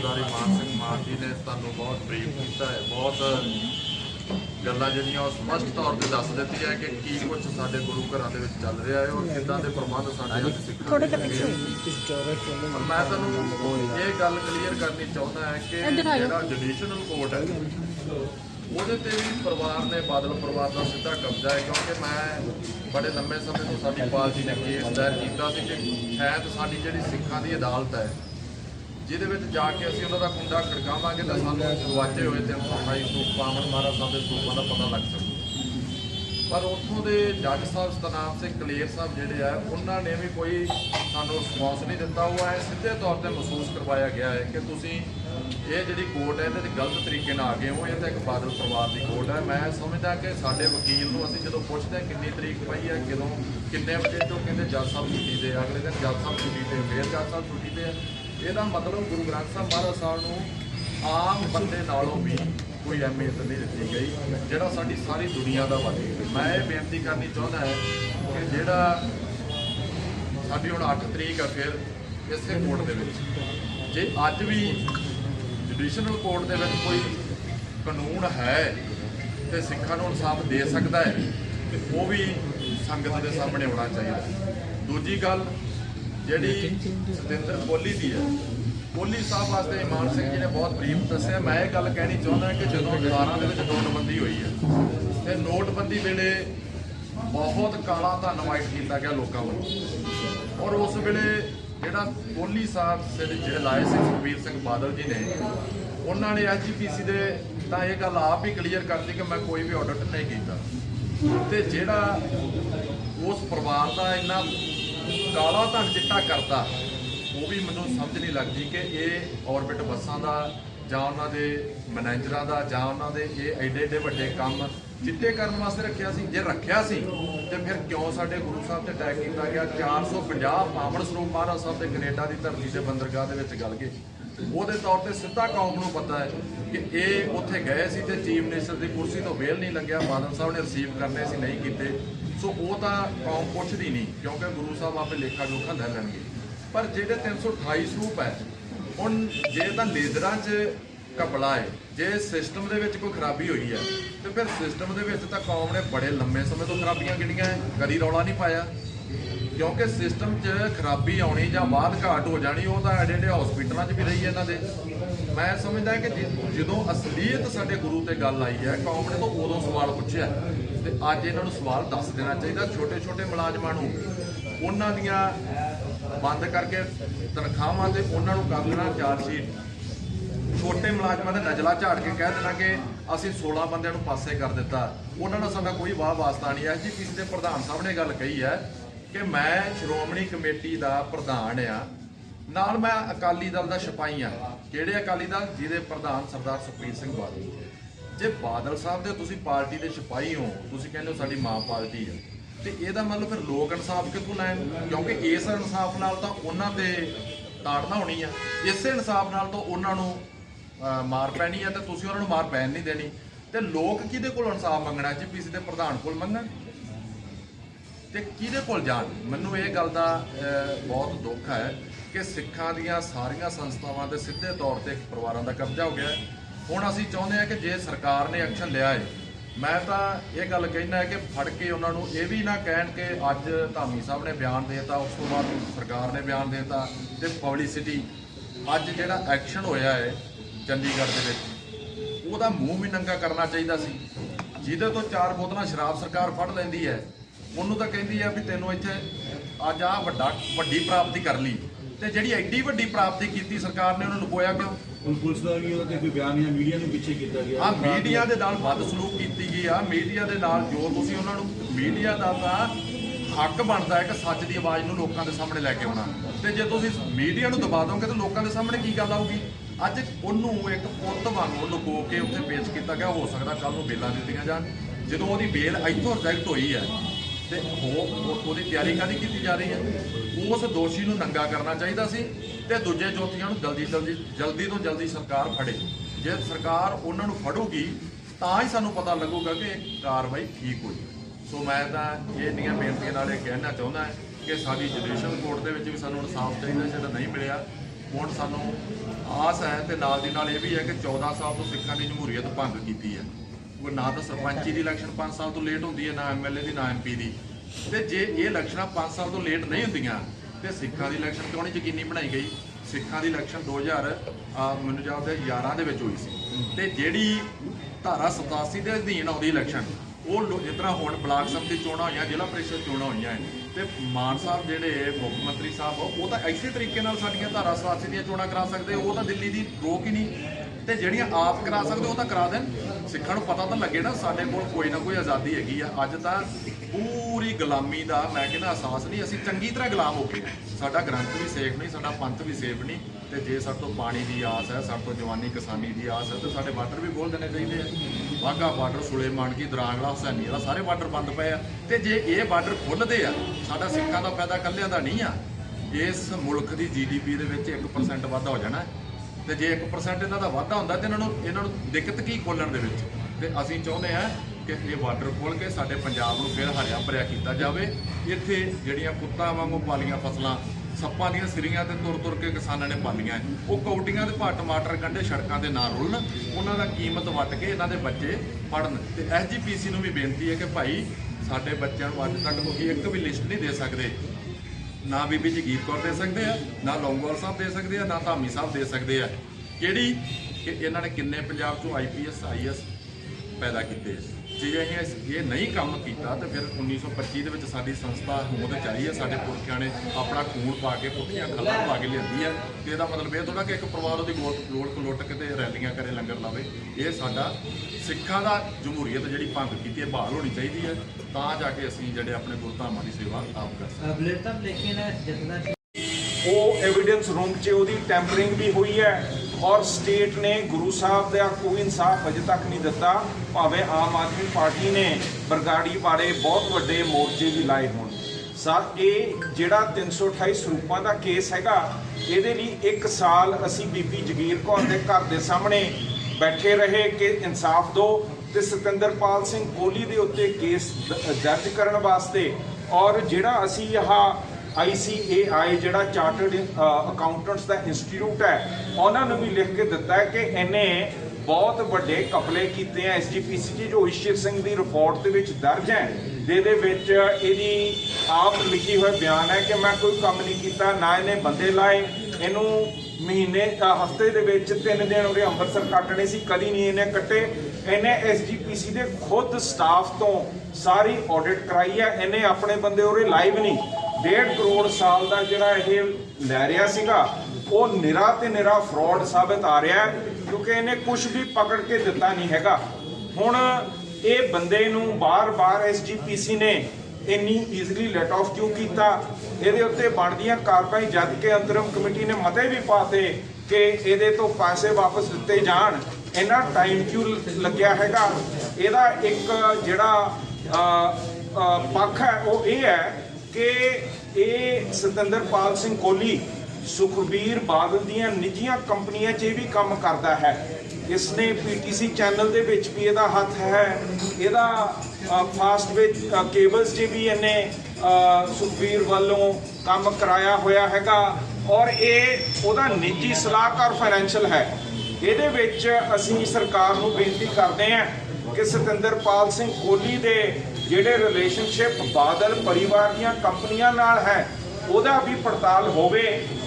ਸਰਦਾਰੀ ਮਾਨ ਸਿੰਘ ਮਾਨ ਜੀ ਨੇ ਤੁਹਾਨੂੰ ਬਹੁਤ ਬਰੀਫ ਕੀਤਾ ਹੈ। ਬਹੁਤ ਗੱਲਾਂ ਜਿਹੜੀਆਂ ਉਹ ਸਪਸ਼ਟ ਤੌਰ ਤੇ ਦੱਸ ਦਿੱਤੀ ਹੈ ਕਿ ਕੀ ਕੁਝ ਸਾਡੇ ਗੁਰੂ ਘਰਾਂ ਦੇ ਵਿੱਚ ਚੱਲ ਰਿਹਾ ਹੈ ਔਰ ਕਿੱਦਾਂ ਦੇ ਪ੍ਰਬੰਧ ਸਾਡੇ ਸਿੱਖਾਂ ਥੋੜੇ ਮੈਂ ਤੁਹਾਨੂੰ ਇਹ ਗੱਲ ਕਲੀਅਰ ਕਰਨੀ ਚਾਹੁੰਦਾ ਹਾਂ ਕਿ ਜਿਹੜਾ ਜੁਡੀਸ਼ੀਅਲ ਕੋਰਟ ਹੈ ਉਹਦੇ ਤੇ ਵੀ ਪਰਿਵਾਰ ਨੇ ਬਾਦਲ ਪਰਿਵਾਰ ਦਾ ਸਿੱਧਾ ਕਬਜ਼ਾ ਹੈ ਕਿਉਂਕਿ ਮੈਂ ਬੜੇ ਲੰਮੇ ਸਮੇਂ ਤੋਂ ਸਾਡੀ ਪਾਰਟੀ ਨੇ ਕੇਸ ਦਾਇਰ ਕੀਤਾ ਸੀ ਕਿ ਸ਼ਾਇਦ ਸਾਡੀ ਜਿਹੜੀ ਸਿੱਖਾਂ ਦੀ ਅਦਾਲਤ ਹੈ ਜਿਹਦੇ ਵਿੱਚ ਜਾ ਕੇ ਅਸੀਂ ਉਹਨਾਂ ਦਾ ਕੁੰਡਾ ਖੜਕਾਵਾਂਗੇ ਤਾਂ ਸਾਨੂੰ ਗਵਾਚੇ ਹੋਏ 328 ਸੂਪ ਪਾਵਨ ਮਹਾਰਾਜ ਸਾਹਿਬ ਦੇ ਸੂਪਾਂ ਦਾ ਪਤਾ ਲੱਗ ਸਕਦਾ ਪਰ ਉੱਥੋਂ ਦੇ ਜੱਜ ਸਾਹਿਬ ਸਤਨਾਮ ਸਿੰਘ ਕਲੇਰ ਸਾਹਿਬ ਜਿਹੜੇ ਆ ਉਹਨਾਂ ਨੇ ਵੀ ਕੋਈ ਸਾਨੂੰ ਰਿਸਪੌਂਸ ਨਹੀਂ ਦਿੱਤਾ। ਉਹ ਐ ਸਿੱਧੇ ਤੌਰ ਤੇ ਮਹਿਸੂਸ ਕਰਵਾਇਆ ਗਿਆ ਹੈ ਕਿ ਤੁਸੀਂ ਇਹ ਜਿਹੜੀ ਕੋਰਟ ਹੈ ਇਹਦੇ 'ਚ ਗਲਤ ਤਰੀਕੇ ਨਾਲ ਆ ਗਏ ਹੋ। ਇਹ ਤਾਂ ਇੱਕ ਬਾਦਲ ਪਰਿਵਾਰ ਦੀ ਕੋਰਟ ਹੈ। ਮੈਂ ਸਮਝਦਾ ਕਿ ਸਾਡੇ ਵਕੀਲ ਨੂੰ ਅਸੀਂ ਜਦੋਂ ਪੁੱਛਦੇ ਹਾਂ ਕਿੰਨੀ ਤਰੀਕ ਪਈ ਹੈ ਕਿਦੋਂ ਕਿੰਨੇ ਵਜੇ ਤੋਂ ਕਹਿੰਦੇ ਜੱਜ ਸਾਹਿਬ ਛੁੱਟੀ ਤੇ ਆ, ਅਗਲੇ ਦਿਨ ਜੱਜ ਸਾਹਿਬ ਛੁੱਟੀ ਤੇ ਫੇਰ ਜੱਜ ਸਾਹਿਬ ਛੁੱਟੀ ਤੇ ਆ। ਇਹਦਾ ਮਤਲਬ ਗੁਰੂ ਗ੍ਰੰਥ ਸਾਹਿਬ ਮਹਾਰਾਜ ਸਾਹਿਬ ਨੂੰ ਆਮ ਬੰਦੇ ਨਾਲੋਂ ਵੀ ਕੋਈ ਅਹਿਮੀਅਤ ਨਹੀਂ ਦਿੱਤੀ ਗਈ, ਜਿਹੜਾ ਸਾਡੀ ਸਾਰੀ ਦੁਨੀਆ ਦਾ ਵਾਲੀ ਮੈਂ ਇਹ ਬੇਨਤੀ ਕਰਨੀ ਚਾਹੁੰਦਾ ਹਾਂ ਕਿ ਜਿਹੜਾ ਸਾਡੀ ਹੁਣ 8 ਤਰੀਕ ਆ ਫਿਰ ਇਸੇ ਕੋਰਟ ਦੇ ਵਿੱਚ। ਜੇ ਅੱਜ ਵੀ ਜੁਡੀਸ਼ੀਅਲ ਕੋਰਟ ਦੇ ਵਿੱਚ ਕੋਈ ਕਾਨੂੰਨ ਹੈ ਤੇ ਸਿੱਖਾਂ ਨੂੰ ਇਨਸਾਫ ਦੇ ਸਕਦਾ ਹੈ ਤੇ ਉਹ ਵੀ ਸੰਗਤ ਦੇ ਸਾਹਮਣੇ ਆਉਣਾ ਚਾਹੀਦਾ। ਦੂਜੀ ਗੱਲ ਜਿਹੜੀ ਸਤਿੰਦਰ ਕੋਹਲੀ ਦੀ ਹੈ। ਕੋਹਲੀ ਸਾਹਿਬ ਵਾਸਤੇ ਇਮਾਨ ਸਿੰਘ ਜੀ ਨੇ ਬਹੁਤ ਬਰੀਫ ਦੱਸਿਆ। ਮੈਂ ਇਹ ਗੱਲ ਕਹਿਣੀ ਚਾਹੁੰਦਾ ਕਿ ਜਦੋਂ 18 ਦੇ ਵਿੱਚ ਨੋਟਬੰਦੀ ਹੋਈ ਹੈ, ਤੇ ਨੋਟਬੰਦੀ ਵੇਲੇ ਬਹੁਤ ਕਾਲਾ ਧਨ ਵਾਈਟ ਕੀਤਾ ਗਿਆ ਲੋਕਾਂ ਵੱਲੋਂ। ਔਰ ਉਸ ਵੇਲੇ ਜਿਹੜਾ ਕੋਹਲੀ ਸਾਹਿਬ ਸਿਰ ਜਿਹੜੇ ਲਾਏ ਸੀ ਸੁਖਬੀਰ ਸਿੰਘ ਬਾਦਲ ਜੀ ਨੇ, ਉਹਨਾਂ ਨੇ ਐਜੀਪੀਸੀ ਦੇ ਤਾਂ ਇਹ ਗੱਲ ਆਪ ਹੀ ਕਲੀਅਰ ਕਰਤੀ ਕਿ ਮੈਂ ਕੋਈ ਵੀ ਆਡਿਟ ਨਹੀਂ ਕੀਤਾ। ਤੇ ਜਿਹੜਾ ਉਸ ਪਰਿਵਾਰ ਦਾ ਇੰਨਾ ਕਾਲਾ ਧਨ ਚਿੱਟਾ ਕਰਤਾ ਉਹ ਵੀ ਮੈਨੂੰ ਸਮਝ ਨਹੀਂ ਲੱਗਦੀ ਕਿ ਇਹ ਆਰਬਿਟ ਬੱਸਾਂ ਦਾ ਜਾਂ ਉਹਨਾਂ ਦੇ ਮੈਨੇਜਰਾਂ ਦਾ ਜਾਂ ਉਹਨਾਂ ਦੇ ਇਹ ਐਡੇ ਐਡੇ ਵੱਡੇ ਕੰਮ ਚਿੱਟੇ ਕਰਨ ਵਾਸਤੇ ਰੱਖਿਆ ਸੀ। ਜੇ ਰੱਖਿਆ ਸੀ, ਤੇ ਫਿਰ ਕਿਉਂ ਸਾਡੇ ਗੁਰੂ ਸਾਹਿਬ ਤੇ ਅਟੈਕ ਕੀਤਾ ਗਿਆ? 450 ਪਾਵਨ ਸਰੂਪ ਮਹਾਰਾਜ ਸਾਹਿਬ ਦੇ ਕੈਨੇਡਾ ਦੀ ਧਰਤੀ ਦੇ ਬੰਦਰਗਾਹ ਦੇ ਵਿੱਚ ਗੱਲ ਗਏ। ਉਹਦੇ ਤੌਰ ਤੇ ਸਿੱਧਾ ਕੌਮ ਨੂੰ ਪਤਾ ਹੈ ਕਿ ਇਹ ਉੱਥੇ ਗਏ ਸੀ ਤੇ ਚੀਫ ਮਿਨਿਸਟਰ ਦੀ ਕੁਰਸੀ ਤੋਂ ਵੇਲ ਨਹੀਂ ਲੱਗਿਆ ਬਾਦਲ ਸਾਹਿਬ ਨੇ ਰਿਸੀਵ ਕਰਨੇ ਸੀ, ਨਹੀਂ ਕੀਤੇ। ਸੋ ਉਹ ਤਾਂ ਕੌਮ ਪੁੱਛਦੀ ਨਹੀਂ, ਕਿਉਂਕਿ ਗੁਰੂ ਸਾਹਿਬ ਆਪੇ ਲੇਖਾ ਜੋਖਾ ਲੈ ਲੈਣਗੇ। ਪਰ ਜਿਹੜੇ 328 ਸਰੂਪ ਹੈ, ਹੁਣ ਜੇ ਤਾਂ ਲੀਡਰਾਂ 'ਚ ਘਪਲਾ ਹੈ, ਜੇ ਸਿਸਟਮ ਦੇ ਵਿੱਚ ਕੋਈ ਖਰਾਬੀ ਹੋਈ ਹੈ, ਤੇ ਫਿਰ ਸਿਸਟਮ ਦੇ ਵਿੱਚ ਤਾਂ ਕੌਮ ਨੇ ਬੜੇ ਲੰਮੇ ਸਮੇਂ ਤੋਂ ਖਰਾਬੀਆਂ ਗਿਣੀਆਂ ਹੈ, ਕਦੀ ਰੌਲਾ ਨਹੀਂ ਪਾਇਆ। ਕਿਉਂਕਿ ਸਿਸਟਮ 'ਚ ਖਰਾਬੀ ਆਉਣੀ ਜਾਂ ਬਾਅਦ ਘਾਟ ਹੋ ਜਾਣੀ, ਉਹ ਤਾਂ ਐਡੇ ਐਡੇ ਹਸਪੀਟਲਾਂ 'ਚ ਵੀ ਰਹੀ ਹੈ ਇਹਨਾਂ ਦੇ। ਮੈਂ ਸਮਝਦਾ ਕਿ ਜਿ- ਜਦੋਂ ਅਸਲੀਅਤ ਸਾਡੇ ਗੁਰੂ ਤੇ ਗੱਲ ਆਈ ਹੈ, ਕੌਮ ਨੇ ਤਾਂ ਉਦੋਂ ਸਵਾਲ ਪੁੱਛਿਆ। ਤੇ ਅੱਜ ਇਹਨਾਂ ਨੂੰ ਸਵਾਲ ਦੱਸ ਦੇਣਾ ਚਾਹੀਦਾ ਛੋਟੇ ਛੋਟੇ ਮੁਲਾਜ਼ਮਾਂ ਨੂੰ। ਉਹਨਾਂ ਦੀਆਂ ਬੰਦ ਕਰਕੇ ਤਨਖਾਹਾਂ ਤੇ ਉਹਨਾਂ ਨੂੰ ਕਰ ਦੇਣਾ ਚਾਰਜ ਸ਼ੀਟ। ਛੋਟੇ ਮੁਲਾਜ਼ਮਾਂ ਦੇ ਨਜਲਾ ਝਾੜ ਕੇ ਕਹਿ ਦੇਣਾ ਕਿ ਅਸੀਂ 16 ਬੰਦਿਆਂ ਨੂੰ ਪਾਸੇ ਕਰ ਦਿੱਤਾ। ਉਹਨਾਂ ਨਾਲ ਸਾਡਾ ਕੋਈ ਵਾਹ ਵਾਸਤਾ ਨਹੀਂ ਹੈ। ਜੀ, ਕਿਸੇ ਦੇ ਪ੍ਰਧਾਨ ਸਾਹਿਬ ਨੇ ਗੱਲ ਕਹੀ ਹੈ ਕਿ ਮੈਂ ਸ਼੍ਰੋਮਣੀ ਕਮੇਟੀ ਦਾ ਪ੍ਰਧਾਨ ਆ। ਨਾਲ ਮੈਂ ਅਕਾਲੀ ਦਲ ਦਾ ਸਿਪਾਹੀ ਆ। ਕਿਹੜੇ ਅਕਾਲੀ ਦਲ? ਜਿਹਦੇ ਪ੍ਰਧਾਨ ਸਰਦਾਰ ਸੁਖਬੀਰ ਸਿੰਘ ਬਾਦਲ। ਜੇ ਬਾਦਲ ਸਾਹਿਬ ਦੇ ਤੁਸੀਂ ਪਾਰਟੀ ਦੇ ਸਿਪਾਹੀ ਹੋ, ਤੁਸੀਂ ਕਹਿੰਦੇ ਹੋ ਸਾਡੀ ਮਾਂ ਪਾਰਟੀ ਹੈ। ਤੇ ਇਹਦਾ ਮਤਲਬ ਫਿਰ ਲੋਕ ਇਨਸਾਫ ਕਿੱਥੋਂ ਲੈਣ? ਕਿਉਂਕਿ ਇਸ ਇਨਸਾਫ ਨਾਲ ਤਾਂ ਉਹਨਾਂ ਤੇ ਤਾੜਨਾ ਹੋਣੀ ਆ। ਇਸੇ ਇਨਸਾਫ ਨਾਲ ਤਾਂ ਉਹਨਾਂ ਨੂੰ ਮਾਰ ਪੈਣੀ ਆ ਤੇ ਤੁਸੀਂ ਉਹਨਾਂ ਨੂੰ ਮਾਰ ਪੈਣ ਨਹੀਂ ਦੇਣੀ। ਤੇ ਲੋਕ ਕਿਹਦੇ ਕੋਲ ਇਨਸਾਫ ਮੰਗਣਾ ਜੀਪੀਸੀ ਦੇ ਪ੍ਰਧਾਨ ਕੋਲ ਮੰਗਣ। ਤੇ ਕਿਹਦੇ ਕੋਲ ਜਾਣ? ਮੈਨੂੰ ਇਹ ਗੱਲ ਦਾ ਬਹੁਤ ਦੁੱਖ ਹੈ ਕਿ ਸਿੱਖਾਂ ਦੀਆਂ ਸਾਰੀਆਂ ਸੰਸਥਾਵਾਂ ਦੇ ਸਿੱਧੇ ਤੌਰ ਤੇ ਪਰਿਵਾਰਾਂ ਦਾ ਕਬਜ਼ਾ ਹੋ ਗਿਆ ਹੈ। ਹੁਣ ਅਸੀਂ ਚਾਹੁੰਦੇ ਹਾਂ ਕਿ ਜੇ ਸਰਕਾਰ ਨੇ ਐਕਸ਼ਨ ਲਿਆ ਹੈ, ਮੈਂ ਤਾਂ ਇਹ ਗੱਲ ਕਹਿਣਾ ਕਿ ਫੜ ਕੇ ਉਹਨਾਂ ਨੂੰ ਇਹ ਵੀ ਨਾ ਕਹਿਣ ਕਿ ਅੱਜ ਧਾਮੀ ਸਾਹਿਬ ਨੇ ਬਿਆਨ ਦੇਤਾ, ਉਸ ਤੋਂ ਬਾਅਦ ਸਰਕਾਰ ਨੇ ਬਿਆਨ ਦੇਤਾ ਤੇ ਪਬਲਿਸਿਟੀ, ਅੱਜ ਜਿਹੜਾ ਐਕਸ਼ਨ ਹੋਇਆ ਹੈ ਚੰਡੀਗੜ੍ਹ ਦੇ ਵਿੱਚ, ਉਹਦਾ ਮੂੰਹ ਵੀ ਨੰਗਾ ਕਰਨਾ ਚਾਹੀਦਾ ਸੀ। ਜਿਹਦੇ ਤੋਂ ਚਾਰ ਬੋਤਲਾਂ ਸ਼ਰਾਬ ਸਰਕਾਰ ਫੜ ਲੈਂਦੀ ਹੈ, ਉਹਨੂੰ ਤਾਂ ਕਹਿੰਦੀ ਹੈ ਵੀ ਤੈਨੂੰ ਇੱਥੇ ਅੱਜ ਆ ਵੱਡਾ, ਵੱਡੀ ਪ੍ਰਾਪਤੀ ਕਰ ਲਈ। ਤੇ ਜਿਹੜੀ ਐਡੀ ਵੱਡੀ ਪ੍ਰਾਪਤੀ ਕੀਤੀ ਸਰਕਾਰ ਨੇ ਉਹਨੂੰ ਲੁਕੋਇਆ ਕਿਉਂ? ਹੁਣ ਪੁਲਿਸ ਦਾ ਵੀ ਉਹਦਾ ਕੋਈ ਬਿਆਨ ਨਹੀਂ ਮੀਡੀਆ ਨੂੰ ਪਿੱਛੇ ਕੀਤਾ ਗਿਆ। ਆ ਮੀਡੀਆ ਦੇ ਨਾਲ ਵੱਧ ਸਲੂਕ ਕੀਤੀ ਗਈ ਆ। ਮੀਡੀਆ ਦੇ ਨਾਲ ਜੋ ਤੁਸੀਂ ਉਹਨਾਂ ਨੂੰ ਮੀਡੀਆ ਦਾ ਤਾਂ ਹੱਕ ਬਣਦਾ ਹੈ ਕਿ ਸੱਚ ਦੀ ਆਵਾਜ਼ ਨੂੰ ਲੋਕਾਂ ਦੇ ਸਾਹਮਣੇ ਲੈ ਕੇ ਆਉਣਾ। ਤੇ ਜੇ ਤੁਸੀਂ ਮੀਡੀਆ ਨੂੰ ਦਬਾ ਦੋਗੇ ਤਾਂ ਲੋਕਾਂ ਦੇ ਸਾਹਮਣੇ ਕੀ ਗੱਲ ਆਊਗੀ? ਅੱਜ ਉਹਨੂੰ ਇੱਕ ਪੁੱਤ ਵਾਂਗੂ ਲੁਕੋ ਕੇ ਉੱਥੇ ਪੇਸ਼ ਕੀਤਾ ਗਿਆ। ਹੋ ਸਕਦਾ ਕੱਲ ਨੂੰ ਬੇਲਾਂ ਦਿੱਤੀਆਂ ਜਾਣ। ਜਦੋਂ ਉਹਦੀ ਬੇਲ ਇੱਥੋਂ ਰਿਜੈਕਟ ਹੋਈ ਹੈ ਤੇ ਉਹ ਉਹ- ਉਹਦੀ ਤਿਆਰੀ ਕਾਦੀ ਕੀਤੀ ਜਾ ਰਹੀ ਹੈ? ਉਸ ਦੋਸ਼ੀ ਨੂੰ ਨੰਗਾ ਕਰਨਾ ਚਾਹੀਦਾ ਸੀ ਤੇ ਦੂਜੇ ਜੋਤੀਆਂ ਨੂੰ ਜਲਦੀ ਜਲਦੀ ਜਲਦੀ ਤੋਂ ਜਲਦੀ ਸਰਕਾਰ ਫੜੇ। ਜੇ ਸਰਕਾਰ ਉਹਨਾਂ ਨੂੰ ਫੜੂਗੀ, ਤਾਂ ਹੀ ਸਾਨੂੰ ਪਤਾ ਲੱਗੂਗਾ ਕਿ ਕਾਰਵਾਈ ਠੀਕ ਹੋਈ। ਸੋ ਮੈਂ ਤਾਂ ਇਹ ਇੰਨੀਆਂ ਬੇਨਤੀਆਂ ਨਾਲ ਇਹ ਕਹਿਣਾ ਚਾਹੁੰਦਾ ਹਾਂ ਕਿ ਸਾਡੀ ਜੁਡੀਸ਼ੀਅਲ ਕੋਰਟ ਦੇ ਵਿੱਚ ਵੀ ਸਾਨੂੰ ਇਨਸਾਫ ਚਾਹੀਦਾ ਜਿਹੜਾ ਨਹੀਂ ਮਿਲਿਆ। ਹੁਣ ਸਾਨੂੰ ਆਸ ਹੈ ਤੇ ਨਾਲ ਦੀ ਨਾਲ ਇਹ ਵੀ ਹੈ ਕਿ 14 ਸਾਲ ਤੋਂ ਸਿੱਖਾਂ ਦੀ ਜਮਹੂਰੀਅਤ ਭੰਗ ਕੀਤੀ ਹੈ। ਉਹ ਨਾ ਤਾਂ ਸਰਪੰਚੀ ਦੀ ਇਲੈਕਸ਼ਨ 5 ਸਾਲ ਤੋਂ ਲੇਟ ਹੁੰਦੀ ਹੈ, ਨਾ ਐਮਐਲਏ ਦੀ, ਨਾ ਐਮਪੀ ਦੀ। ਤੇ ਜੇ ਇਹ ਇਲੈਕਸ਼ਨਾਂ 5 ਸਾਲ ਤੋਂ ਲੇਟ ਨਹੀਂ ਹੁੰਦੀਆਂ ਤੇ ਸਿੱਖਾਂ ਦੀ ਇਲੈਕਸ਼ਨ ਕਿਉਂ ਨਹੀਂ ਯਕੀਨੀ ਬਣਾਈ ਗਈ। ਸਿੱਖਾਂ ਦੀ ਇਲੈਕਸ਼ਨ 2000 ਆ, ਮੈਨੂੰ ਯਾਦ ਹੈ 11 ਦੇ ਵਿੱਚ ਹੋਈ ਸੀ। ਤੇ ਜਿਹੜੀ ਧਾਰਾ 87 ਦੇ ਅਧੀਨ ਆਉਂਦੀ ਇਲੈਕਸ਼ਨ ਉਹ ਲੋ- ਜਿਸ ਤਰ੍ਹਾਂ ਹੁਣ ਬਲਾਕ ਸੰਮਤੀ ਚੋਣਾਂ ਹੋਈਆਂ ਜ਼ਿਲ੍ਹਾ ਪ੍ਰੀਸ਼ਦ ਚੋਣਾਂ ਹੋਈਆਂ ਹੈ, ਤੇ ਮਾਨ ਸਾਹਿਬ ਜਿਹੜੇ ਮੁੱਖ ਮੰਤਰੀ ਸਾਹਿਬ ਉਹ ਤਾਂ ਇਸੇ ਤਰੀਕੇ ਨਾਲ ਸਾਡੀਆਂ ਧਾਰਾ 87 ਦੀਆਂ ਚੋਣਾਂ ਕਰਾ ਸਕਦੇ ਉਹ ਤਾਂ ਦਿੱਲੀ ਦੀ ਰੋਕ ਹੀ ਨਹੀਂ। ਤੇ ਜਿਹੜੀਆਂ ਆਪ ਕਰਾ ਸਕਦੇ ਉਹ ਤਾਂ ਕਰਾ ਦੇਣ। ਸਿੱਖਾਂ ਨੂੰ ਪਤਾ ਤਾਂ ਲੱਗੇ ਨਾ ਸਾਡੇ ਕੋਲ ਕੋਈ ਨਾ ਕੋਈ ਆਜ਼ਾਦੀ ਹੈਗੀ ਆ। ਅੱਜ ਤਾਂ ਪੂਰੀ ਗੁਲਾਮੀ ਦਾ ਮੈਂ ਕਹਿੰਦਾ ਅਹਿਸਾਸ ਨਹੀਂ, ਅਸੀਂ ਚੰਗੀ ਤਰ੍ਹਾਂ ਗੁਲਾਮ ਹੋ ਗਏ। ਸਾਡਾ ਗ੍ਰੰਥ ਵੀ ਸੇਫ ਨਹੀਂ, ਸਾਡਾ ਪੰਥ ਵੀ ਸੇਫ ਨਹੀਂ ਤੇ ਜੇ ਸਾਡੇ ਤੋਂ ਪਾਣੀ ਦੀ ਆਸ ਹੈ, ਸਾਡੇ ਤੋਂ ਜਵਾਨੀ ਕਿਸਾਨੀ ਦੀ ਆਸ ਹੈ, ਤੇ ਸਾਡੇ ਬਾਰਡਰ ਵੀ ਖੋਲ ਦੇਣੇ ਚਾਹੀਦੇ ਆ। ਵਾਹਗਾ ਬਾਰਡਰ ਸੁਲੇਮਾਨ ਕੀ, ਦਰਾਂਗਲਾ, ਹੁਸੈਨੀ ਵਾਲਾ ਸਾਰੇ ਬਾਰਡਰ ਬੰਦ ਪਏ ਆ। ਤੇ ਜੇ ਇਹ ਬਾਰਡਰ ਖੁੱਲਦੇ ਆ, ਸਾਡਾ ਸਿੱਖਾਂ ਦਾ ਫਾਇਦਾ ਕੱਲਿਆਂ ਦਾ ਨਹੀਂ ਆ। ਇਸ ਮੁਲਕ ਦੀ ਜੀਡੀਪੀ ਦੇ ਵਿੱਚ 1% ਵਾਧਾ ਹੋ ਜਾਣਾ ਹੈ। ਤੇ ਜੇ 1% ਇਹਨਾਂ ਦਾ ਵਾਧਾ ਹੁੰਦਾ ਤੇ ਇਹਨਾਂ ਨੂੰ ਇਹਨਾਂ ਨੂੰ ਦਿੱਕਤ ਕੀ ਖੋਲਣ ਦੇ ਵਿੱਚ? ਤੇ ਅਸੀਂ ਚਾਹੁੰਦੇ ਆ ਕਿ ਇਹ ਵਾਟਰ ਖੋਲ ਕੇ ਸਾਡੇ ਪੰਜਾਬ ਨੂੰ ਫਿਰ ਹਰਿਆ ਭਰਿਆ ਕੀਤਾ ਜਾਵੇ। ਇੱਥੇ ਜਿਹੜੀਆਂ ਕੁੱਤਾ ਵਾਂਗੂ ਪਾਲੀਆਂ ਫਸਲਾਂ, ਸੱਪਾਂ ਦੀਆਂ ਸਿਰੀਆਂ ਤੇ ਤੁਰ ਤੁਰ ਕੇ ਕਿਸਾਨਾਂ ਨੇ ਪਾਲੀਆਂ। ਉਹ ਕੌਡੀਆਂ ਦੇ ਭਾਅ ਟਮਾਟਰ ਗੰਢੇ ਸੜਕਾਂ ਦੇ ਨਾ ਰੁਲਣ, ਉਹਨਾਂ ਦਾ ਕੀਮਤ ਵੱਟ ਕੇ ਇਹਨਾਂ ਦੇ ਬੱਚੇ ਪੜਨ ਤੇ ਐਸਜੀਪੀਸੀ ਨੂੰ ਵੀ ਬੇਨਤੀ ਹੈ ਕਿ ਭਾਈ, ਸਾਡੇ ਬੱਚਿਆਂ ਨੂੰ ਅੱਜ ਤੱਕ ਤੁਸੀਂ ਇੱਕ ਵੀ ਲਿਸਟ ਨਹੀਂ ਦੇ ਸਕਦੇ। ਨਾ ਬੀਬੀ ਜਗੀਰ ਕੌਰ ਦੇ ਸਕਦੇ ਆ, ਨਾ ਲੌਂਗੋਵਾਲ ਸਾਹਿਬ ਦੇ ਸਕਦੇ ਆ, ਨਾ ਧਾਮੀ ਸਾਹਿਬ ਦੇ ਸਕਦੇ ਆ। ਕਿਹੜੀ ਕਿ ਇਹਨਾਂ ਨੇ ਕਿੰਨੇ ਪੰਜਾਬ ਚੋਂ ਆਈਪੀਐਸ ਆਈਐਸ ਪੈਦਾ ਕੀਤੇ ਜੇ ਅਸੀਂ ਇਸ- ਇਹ ਨਹੀਂ ਕੰਮ ਕੀਤਾ ਤਾਂ ਫਿਰ 1925 ਦੇ ਵਿੱਚ ਸਾਡੀ ਸੰਸਥਾ ਹੋਂਦ ਚਾਹੀ ਹੈ ਸਾਡੇ ਪੁਰਖਿਆਂ ਨੇ ਆਪਣਾ ਖੂਨ ਪਾ ਕੇ ਪੁੱਠੀਆਂ ਖੱਲਾਂ ਪਾ ਕੇ ਲਿਆਂਦੀ ਹੈ ਤੇ ਇਹਦਾ ਮਤਲਬ ਇਹ ਥੋੜਾ ਕਿ ਇੱਕ ਪਰਿਵਾਰ ਉਹਦੀ ਗੋਲ ਗੋਲ ਕਲੋਟ ਕੇ ਤੇ ਰੈਲੀਆਂ ਕਰੇ ਲੰਗਰ ਲਾਵੇ। ਇਹ ਸਾਡਾ ਸਿੱਖਾਂ ਦਾ ਜਮਹੂਰੀਅਤ ਜਿਹੜੀ ਭੰਗ ਕੀਤੀ ਹੈ ਬਹਾਲ ਹੋਣੀ ਚਾਹੀਦੀ ਹੈ ਤਾਂ ਜਾ ਕੇ ਅਸੀਂ ਜਿਹੜੇ ਆਪਣੇ ਗੁਰਧਾਮਾਂ ਦੀ ਸੇਵਾ ਆਪ ਕਰ ਸਕਦੇ ਸਾਹਿਬ ਲੇਕਿਨ ਜਿਤਨਾ ਉਹ ਐਵੀਡੈਂਸ ਰੂਮ 'ਚ ਉਹਦੀ ਟੈਂਪਰਿੰਗ ਵੀ ਹੋਈ ਹੈ। ਔਰ ਸਟੇਟ ਨੇ ਗੁਰੂ ਸਾਹਿਬ ਦਾ ਕੋਈ ਇਨਸਾਫ ਅਜੇ ਤੱਕ ਨਹੀਂ ਦਿੱਤਾ। ਭਾਵੇਂ ਆਮ ਆਦਮੀ ਪਾਰਟੀ ਨੇ ਬਰਗਾੜੀ ਬਾਰੇ ਬਹੁਤ ਵੱਡੇ ਮੋਰਚੇ ਵੀ ਲਾਏ ਹੋਣ। ਸਰ, ਇਹ ਜਿਹੜਾ 328 ਸਰੂਪਾਂ ਦਾ ਕੇਸ ਹੈਗਾ, ਇਹਦੇ ਲਈ 1 ਸਾਲ ਅਸੀਂ ਬੀਬੀ ਜਗੀਰ ਕੌਰ ਦੇ ਘਰ ਦੇ ਸਾਹਮਣੇ ਬੈਠੇ ਰਹੇ ਕਿ ਇਨਸਾਫ ਦਿਓ ਤੇ ਸਤਿੰਦਰਪਾਲ ਸਿੰਘ ਕੋਹਲੀ ਦੇ ਉੱਤੇ ਕੇਸ ਦ- ਦਰਜ ਕਰਨ ਵਾਸਤੇ। ਔਰ ਜਿਹੜਾ ਅਸੀਂ ਆਹ ICAI ਜਿਹੜਾ ਚਾਰਟਰਡ ਅਕਾਊਂਟੈਂਟਸ ਦਾ ਇੰਸਟੀਚਿਊਟ ਹੈ, ਉਹਨਾਂ ਨੂੰ ਵੀ ਲਿਖ ਕੇ ਦਿੱਤਾ ਹੈ ਕਿ ਇਹਨੇ ਬਹੁਤ ਵੱਡੇ ਕਪਲੇ ਕੀਤੇ ਆ। ਐਸਜੀਪੀਸੀ ਜੀ ਜੋ ਇਸ਼ਰ ਸਿੰਘ ਦੀ ਰਿਪੋਰਟ ਦੇ ਵਿੱਚ ਦਰਜ ਹੈ ਜਿਹਦੇ ਵਿੱਚ ਇਹਦੀ ਆਪ ਲਿਖੀ ਹੋਈ ਬਿਆਨ ਹੈ ਕਿ ਮੈਂ ਕੋਈ ਕੰਮ ਨਹੀਂ ਕੀਤਾ, ਨਾ ਇਹਨੇ ਬੰਦੇ ਲਾਏ। ਇਹਨੂੰ ਮਹੀਨੇ ਹਫ਼ਤੇ ਦੇ ਵਿੱਚ ਤਿੰਨ ਦਿਨ ਉਹਦੇ ਅੰਮ੍ਰਿਤਸਰ ਕੱਟਣੇ ਸੀ, ਕਦੀ ਨਹੀਂ ਇਹਨੇ ਕੱਟੇ। ਇਹਨੇ ਐਸਜੀਪੀਸੀ ਦੇ ਖੁਦ ਸਟਾਫ ਤੋਂ ਸਾਰੀ ਆਡਿਟ ਕਰਾਈ ਹੈ। ਇਹਨੇ ਆਪਣੇ ਬੰਦੇ ਉਹਦੇ ਲਾਈਵ ਨਹੀਂ। 1.5 ਕਰੋੜ ਸਾਲ ਦਾ ਜਿਹੜਾ ਇਹ ਲੈ ਰਿਹਾ ਸੀਗਾ, ਉਹ ਨਿਰਾ ਤੇ ਨਿਰਾ ਫਰਾਡ ਸਾਬਤ ਆ ਰਿਹਾ ਕਿਉਂਕਿ ਇਹਨੇ ਕੁਝ ਵੀ ਪਕੜ ਕੇ ਦਿੱਤਾ ਨਹੀਂ ਹੈਗਾ। ਹੁਣ ਇਹ ਬੰਦੇ ਨੂੰ ਬਾਰ-ਬਾਰ ਐਸਜੀਪੀਸੀ ਨੇ ਇੰਨੀ ਈਜ਼ੀਲੀ ਲੈਟ ਆਫ ਕਿਉਂ ਕੀਤਾ? ਇਹਦੇ ਉੱਤੇ ਬਣਦੀਆਂ ਕਾਰਵਾਈ ਜਦ ਕਿ ਅੰਤਰਮ ਕਮੇਟੀ ਨੇ ਮਤੇ ਵੀ ਪਾਤੇ ਕਿ ਇਹਦੇ ਤੋਂ ਪੈਸੇ ਵਾਪਸ ਦਿੱਤੇ ਜਾਣ। ਇੰਨਾ ਟਾਈਮ ਕਿਉਂ ਲੱਗਿਆ ਹੈਗਾ? ਇਹਦਾ ਇੱਕ ਜਿਹੜਾ ਪੱਖ ਹੈ, ਉਹ ਇਹ ਹੈ ਕਿ ਇਹ ਸਤਿੰਦਰਪਾਲ ਸਿੰਘ ਕੋਹਲੀ, ਸੁਖਬੀਰ ਬਾਦਲ ਦੀਆਂ ਨਿੱਜੀਆਂ ਕੰਪਨੀਆਂ 'ਚ ਵੀ ਕੰਮ ਕਰਦਾ ਹੈ। ਇਸ ਨੇ ਪੀਟੀਸੀ ਚੈਨਲ ਦੇ ਵਿੱਚ ਵੀ ਇਹਦਾ ਹੱਥ ਹੈ। ਇਹਦਾ ਫਾਸਟ ਵਿੱਚ ਕੇਬਲਸ 'ਚ ਵੀ ਇਹਨੇ ਸੁਖਬੀਰ ਵੱਲੋਂ ਕੰਮ ਕਰਾਇਆ ਹੋਇਆ ਹੈਗਾ। ਔਰ ਇਹ ਉਹਦਾ ਨਿੱਜੀ ਸਲਾਹਕਾਰ ਫਾਈਨੈਂਸ਼ੀਅਲ ਹੈ। ਇਹਦੇ ਵਿੱਚ ਅਸੀਂ ਸਰਕਾਰ ਨੂੰ ਬੇਨਤੀ ਕਰਦੇ ਹਾਂ ਕਿ ਸਤਿੰਦਰਪਾਲ ਸਿੰਘ ਕੋਹਲੀ ਦੇ ਜਿਹੜੇ ਰਿਲੇਸ਼ਨਸ਼ਿਪ ਬਾਦਲ ਪਰਿਵਾਰ ਦੀਆਂ ਕੰਪਨੀਆਂ ਨਾਲ ਹੈ, ਉਹਦਾ ਵੀ ਪੜਤਾਲ ਹੋਵੇ,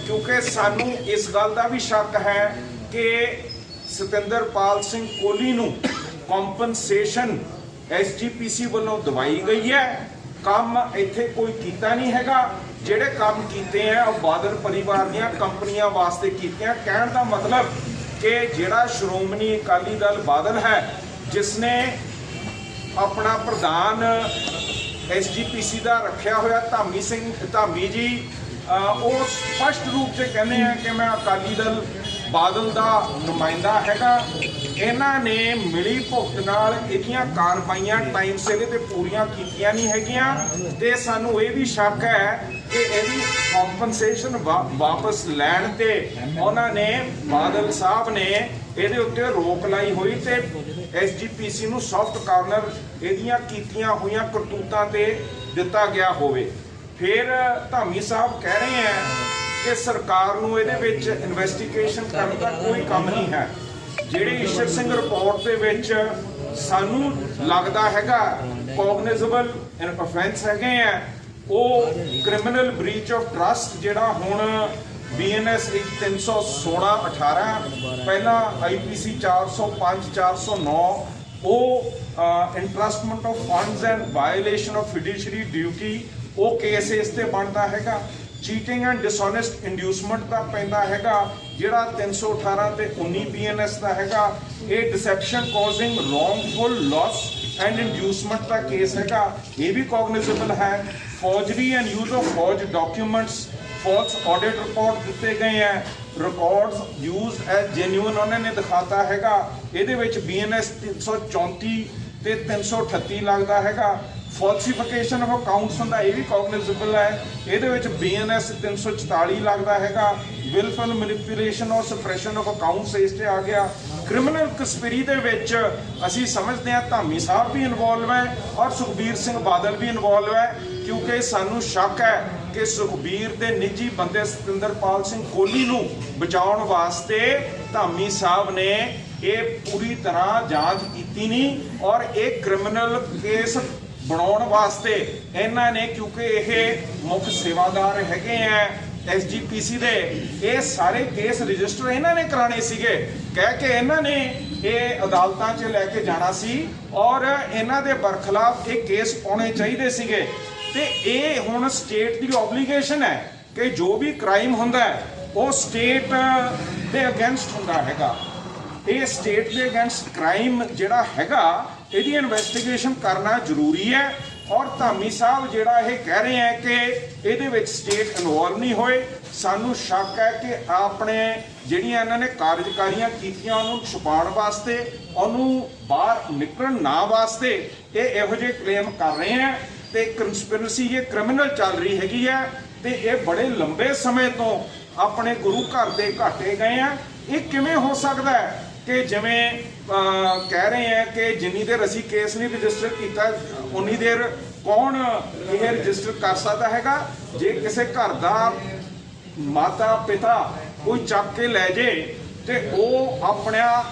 ਕਿਉਂਕਿ ਸਾਨੂੰ ਇਸ ਗੱਲ ਦਾ ਵੀ ਸ਼ੱਕ ਹੈ ਕਿ ਸਤਿੰਦਰਪਾਲ ਸਿੰਘ ਕੋਹਲੀ ਨੂੰ ਕੰਪਨਸੇਸ਼ਨ ਐਸਜੀਪੀਸੀ ਵੱਲੋਂ ਦਵਾਈ ਗਈ ਹੈ। ਕੰਮ ਇੱਥੇ ਕੋਈ ਕੀਤਾ ਨਹੀਂ ਹੈਗਾ। ਜਿਹੜੇ ਕੰਮ ਕੀਤੇ ਆ, ਉਹ ਬਾਦਲ ਪਰਿਵਾਰ ਦੀਆਂ ਕੰਪਨੀਆਂ ਵਾਸਤੇ ਕੀਤੇ ਆ। ਕਹਿਣ ਦਾ ਮਤਲਬ ਕਿ ਜਿਹੜਾ ਸ਼੍ਰੋਮਣੀ ਅਕਾਲੀ ਦਲ ਬਾਦਲ ਹੈ, ਜਿਸ ਨੇ ਆਪਣਾ ਪ੍ਰਧਾਨ ਐਸਜੀਪੀਸੀ ਦਾ ਰੱਖਿਆ ਹੋਇਆ ਧਾਮੀ ਸਿੰਘ, ਧਾਮੀ ਜੀ ਉਹ ਸਪਸ਼ਟ ਰੂਪ 'ਤੇ ਕਹਿੰਦੇ ਆ ਕਿ ਮੈਂ ਅਕਾਲੀ ਦਲ, ਬਾਦਲ ਦਾ ਨੁਮਾਇੰਦਾ ਹੈਗਾ। ਇਹਨਾਂ ਨੇ ਮਿਲੀ ਭੁਗਤ ਨਾਲ ਇਹਦੀਆਂ ਕਾਰਵਾਈਆਂ ਟਾਈਮ ਸਿਰ ਤੇ ਪੂਰੀਆਂ ਕੀਤੀਆਂ ਨਹੀਂ ਹੈਗੀਆਂ ਤੇ ਸਾਨੂੰ ਇਹ ਵੀ ਸ਼ੱਕ ਹੈ ਕਿ ਇਹਦੀ ਕੰਪਨਸੇਸ਼ਨ ਵਾਪਸ ਲੈਣ ਤੇ ਉਹਨਾਂ ਨੇ ਬਾਦਲ ਸਾਹਿਬ ਨੇ ਇਹਦੇ ਉੱਤੇ ਰੋਕ ਲਾਈ ਹੋਈ ਤੇ ਐਸਜੀਪੀਸੀ ਨੂੰ ਸੌਫਟ ਕਾਰਨਰ ਇਹਦੀਆਂ ਕੀਤੀਆਂ ਹੋਈਆਂ ਕਰਤੂਤਾਂ ਤੇ ਦਿੱਤਾ ਗਿਆ ਹੋਵੇ। ਫਿਰ ਧਾਮੀ ਸਾਹਿਬ ਕਹਿ ਰਹੇ ਹੈ ਕਿ ਸਰਕਾਰ ਨੂੰ ਇਹਦੇ ਵਿੱਚ ਇਨਵੈਸਟੀਗੇਸ਼ਨ ਕਰਨ ਦਾ ਕੋਈ ਕੰਮ ਨਹੀਂ ਹੈ। ਜਿਹੜੀ ਈਸ਼ਰ ਸਿੰਘ ਰਿਪੋਰਟ ਦੇ ਵਿੱਚ ਸਾਨੂੰ ਲੱਗਦਾ ਹੈਗਾ ਕੋਗਨਿਜ਼ੇਬਲ ਅਫੈਂਸ ਹੈਗੇ ਆ ਉਹ ਕ੍ਰਿਮੀਨਲ ਬ੍ਰੀਚ ਆਫ ਟਰਸਟ ਜਿਹੜਾ ਹੁਣ ਬੀਐਨਐਸ 316 18 ਪਹਿਲਾਂ ਆਈਪੀਸੀ 405 409 ਉਹ entrustment of funds and violation of fiduciary duty ਉਹ ਕੇਸ ਇਸ ਤੇ ਬਣਦਾ ਹੈਗਾ। ਚੀਟਿੰਗ ਐਂਡ ਡਿਸਹੋਨੈਸਟ ਇੰਡਿਊਸਮੈਂਟ ਦਾ ਪੈਂਦਾ ਹੈਗਾ, ਜਿਹੜਾ 318 ਤੇ 19 ਬੀਐਨਐਸ ਦਾ ਹੈਗਾ। ਇਹ deception causing wrongful loss and inducement the case ਹੈਗਾ ਇਹ ਵੀ ਕੋਗਨਿਜ਼ੇਬਲ ਹੈ forgery and use of forged documents false audit report ਦਿੱਤੇ ਗਏ ਹੈ ਰਿਕਾਰਡਸ ਯੂਜ਼ਡ ਐਜ਼ ਜੈਨੂਇਨ ਉਹਨਾਂ ਨੇ ਦਿਖਾਤਾ ਹੈਗਾ ਇਹਦੇ ਵਿੱਚ ਬੀਐਨਐਸ 334 ਤੇ 338 ਲੱਗਦਾ ਹੈਗਾ ਫਾਲਸੀਫਿਕੇਸ਼ਨ ਆਫ ਅਕਾਊਂਟਸ ਹੁੰਦਾ, ਇਹ ਵੀ ਕੋਗਨਿਜ਼ੇਬਲ ਹੈ। ਇਹਦੇ ਵਿੱਚ ਬੀਐਨਐਸ 344 ਲੱਗਦਾ ਹੈਗਾ। ਵਿਲਫੁਲ ਮੈਨੀਪੂਲੇਸ਼ਨ ਔਰ ਸਪਰੈਸ਼ਨ ਆਫ ਅਕਾਊਂਟਸ ਇਸ ਤੇ ਆ ਗਿਆ। ਕ੍ਰਿਮੀਨਲ ਕਸਪਰੀ ਦੇ ਵਿੱਚ ਅਸੀਂ ਸਮਝਦੇ ਹਾਂ, ਧਾਮੀ ਸਾਹਿਬ ਵੀ ਇਨਵੋਲਵ ਹੈ ਔਰ ਸੁਖਬੀਰ ਸਿੰਘ ਬਾਦਲ ਵੀ ਇਨਵੋਲਵ ਹੈ, ਕਿਉਂਕਿ ਸਾਨੂੰ ਸ਼ੱਕ ਹੈ ਕਿ ਸੁਖਬੀਰ ਦੇ ਨਿੱਜੀ ਬੰਦੇ ਸਤਿੰਦਰਪਾਲ ਸਿੰਘ ਕੋਹਲੀ ਨੂੰ ਬਚਾਉਣ ਵਾਸਤੇ ਧਾਮੀ ਸਾਹਿਬ ਨੇ ਇਹ ਪੂਰੀ ਤਰ੍ਹਾਂ ਜਾਂਚ ਕੀਤੀ ਨਹੀਂ ਔਰ ਇਹ ਕ੍ਰਿਮੀਨਲ ਕੇਸ ਬਣਾਉਣ ਵਾਸਤੇ ਇਹਨਾਂ ਨੇ, ਕਿਉਂਕਿ ਇਹ ਮੁੱਖ ਸੇਵਾਦਾਰ ਹੈਗੇ ਆ ਐਸਜੀਪੀਸੀ ਦੇ, ਇਹ ਸਾਰੇ ਕੇਸ ਰਜਿਸਟਰ ਇਹਨਾਂ ਨੇ ਕਰਾਣੇ ਸੀਗੇ। ਕਹਿ ਕੇ ਇਹਨਾਂ ਨੇ ਇਹ ਅਦਾਲਤਾਂ 'ਚ ਲੈ ਕੇ ਜਾਣਾ ਸੀ ਔਰ ਇਹਨਾਂ ਦੇ ਬਰਖਲਾਫ ਇਹ ਕੇਸ ਪਾਉਣੇ ਚਾਹੀਦੇ ਸੀਗੇ। ਤੇ ਇਹ ਹੁਣ ਸਟੇਟ ਦੀ ਆਬਲੀਗੇਸ਼ਨ ਹੈ ਕਿ ਜੋ ਵੀ ਕ੍ਰਾਈਮ ਹੁੰਦਾ ਹੈ, ਉਹ ਸਟੇਟ ਦੇ ਅਗੇਂਸਟ ਹੁੰਦਾ ਹੈਗਾ। ਇਹ ਸਟੇਟ ਦੇ ਅਗੇਂਸਟ ਕ੍ਰਾਈਮ ਜਿਹੜਾ ਹੈਗਾ ਇਹਦੀ ਇਨਵੈਸਟੀਗੇਸ਼ਨ ਕਰਨਾ ਜ਼ਰੂਰੀ ਹੈ ਔਰ ਧਾਮੀ ਸਾਹਿਬ ਜਿਹੜਾ ਇਹ ਕਹਿ ਰਹੇ ਹੈ ਕਿ ਇਹਦੇ ਵਿੱਚ ਸਟੇਟ ਇਨਵੋਲਵ ਨਹੀਂ ਹੋਏ, ਸਾਨੂੰ ਸ਼ੱਕ ਹੈ ਕਿ ਆਪਣੇ ਜਿਹੜੀਆਂ ਇਹਨਾਂ ਨੇ ਕਾਰਜਕਾਰੀਆਂ ਕੀਤੀਆਂ ਉਹਨੂੰ ਛੁਪਾਉਣ ਵਾਸਤੇ, ਉਹਨੂੰ ਬਾਹਰ ਨਿਕਲਣ ਨਾ ਵਾਸਤੇ ਇਹ ਇਹੋ ਜਿਹੇ ਕਲੇਮ ਕਰ ਰਹੇ ਹੈ ਤੇ ਕਨਸਪੀਰੇਸੀ ਇਹ ਕ੍ਰਿਮੀਨਲ ਚੱਲ ਰਹੀ ਹੈਗੀ ਹੈ ਤੇ ਇਹ ਬੜੇ ਲੰਬੇ ਸਮੇਂ ਤੋਂ ਆਪਣੇ ਗੁਰੂ ਘਰ ਦੇ ਘਾਟੇ ਗਏ ਆ। ਇਹ ਕਿਵੇਂ ਹੋ ਸਕਦਾ ਹੈ? ਕਿ ਜਿਵੇਂ ਕਹਿ ਰਹੇ ਆ ਕਿ ਜਿੰਨੀ ਦੇਰ ਅਸੀਂ ਕੇਸ ਨਹੀਂ ਰਜਿਸਟਰ ਕੀਤਾ, ਉਨੀ ਦੇਰ ਕੌਣ ਇਹ ਰਜਿਸਟਰ ਕਰ ਸਕਦਾ ਹੈਗਾ? ਜੇ ਕਿਸੇ ਘਰ ਦਾ ਮਾਤਾ, ਪਿਤਾ ਕੋਈ ਚੱਕ ਕੇ ਲੈ ਜੇ ਤੇ ਉਹ ਆਪਣਾ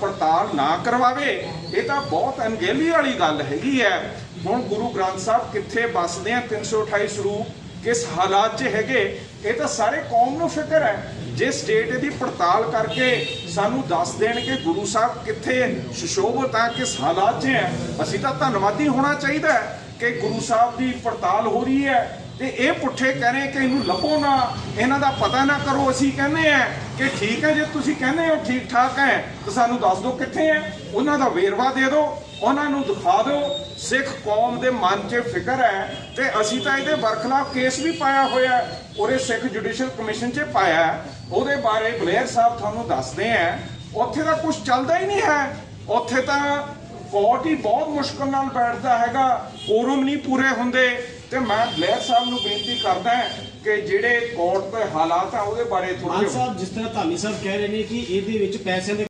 ਪੜਤਾਲ ਨਾ ਕਰਵਾਵੇ, ਇਹ ਤਾਂ ਬਹੁਤ ਅਣਗਹਿਲੀ ਵਾਲੀ ਗੱਲ ਹੈਗੀ ਹੈ। ਹੁਣ ਗੁਰੂ ਗ੍ਰੰਥ ਸਾਹਿਬ ਕਿੱਥੇ ਵੱਸਦੇ ਆ? 328 ਸਰੂਪ ਕਿਸ ਹਾਲਾਤ 'ਚ ਹੈਗੇ, ਇਹ ਤਾਂ ਸਾਰੇ ਕੌਮ ਨੂੰ ਫਿਕਰ ਹੈ। ਜੇ ਸਟੇਟ ਇਹਦੀ ਪੜਤਾਲ ਕਰਕੇ ਸਾਨੂੰ ਦੱਸ ਦੇਣ ਕਿ ਗੁਰੂ ਸਾਹਿਬ ਕਿੱਥੇ ਸੁਸ਼ੋਭਤ ਆ ਕਿਸ ਹਾਲਾਤ 'ਚ ਹੈ, ਅਸੀਂ ਤਾਂ ਧੰਨਵਾਦੀ ਹੋਣਾ ਚਾਹੀਦਾ ਹੈ ਕਿ ਗੁਰੂ ਸਾਹਿਬ ਦੀ ਪੜਤਾਲ ਹੋ ਰਹੀ ਹੈ। ਤੇ ਇਹ ਪੁੱਠੇ ਕਹਿ ਰਹੇ ਕਿ ਇਹਨੂੰ ਲੱਭੋ ਨਾ, ਇਹਨਾਂ ਦਾ ਪਤਾ ਨਾ ਕਰੋ, ਅਸੀਂ ਕਹਿੰਦੇ ਆ ਕਿ ਠੀਕ ਹੈ, ਜੇ ਤੁਸੀਂ ਕਹਿੰਦੇ ਹੋ ਠੀਕ ਠਾਕ ਹੈ, ਤਾਂ ਸਾਨੂੰ ਦੱਸ ਦਿਓ ਕਿੱਥੇ ਹੈ। ਉਹਨਾਂ ਦਾ ਵੇਰਵਾ ਦੇ ਦਿਓ। ਉਹਨਾਂ ਨੂੰ ਦਿਖਾ ਦਿਓ, ਸਿੱਖ ਕੌਮ ਦੇ ਮਨ 'ਚ ਫਿਕਰ ਹੈ ਤੇ ਅਸੀਂ ਤਾਂ ਇਹਦੇ ਬਰਖਲਾਫ ਕੇਸ ਵੀ ਪਾਇਆ ਹੋਇਆ ਹੈ ਸਿੱਖ ਜੁਡੀਸ਼ੀਅਲ ਕਮਿਸ਼ਨ 'ਚ ਪਾਇਆ ਉਹਦੇ ਬਾਰੇ ਬਲੇਅਰ ਸਾਹਿਬ ਤੁਹਾਨੂੰ ਦੱਸਦੇ ਆ ਉੱਥੇ ਤਾਂ ਕੁਝ ਚੱਲਦਾ ਹੀ ਨਹੀਂ ਹੈ। ਉੱਥੇ ਤਾਂ ਕੋਰਟ ਹੀ ਬਹੁਤ ਮੁਸ਼ਕਲ ਨਾਲ ਬੈਠਦਾ ਹੈਗਾ ਕੋਰਮ ਨਹੀਂ ਪੂਰੇ ਹੁੰਦੇ। ਤੇ ਮੈਂ ਬਲੇਅਰ ਸਾਹਿਬ ਨੂੰ ਬੇਨਤੀ ਕਰਦਾ ਕਿ ਜਿਹੜੇ ਕੋਰਟ ਦੇ ਹਾਲਾਤ ਆ, ਉਹਦੇ ਬਾਰੇ ਥੋੜਾ ਸਾਹਿਬ, ਜਿਸ ਤਰ੍ਹਾਂ ਧਾਮੀ ਸਾਹਿਬ ਕਹਿ ਰਹੇ ਨੇ ਕਿ ਇਹਦੇ ਵਿੱਚ ਪੈਸੇ ਦੇ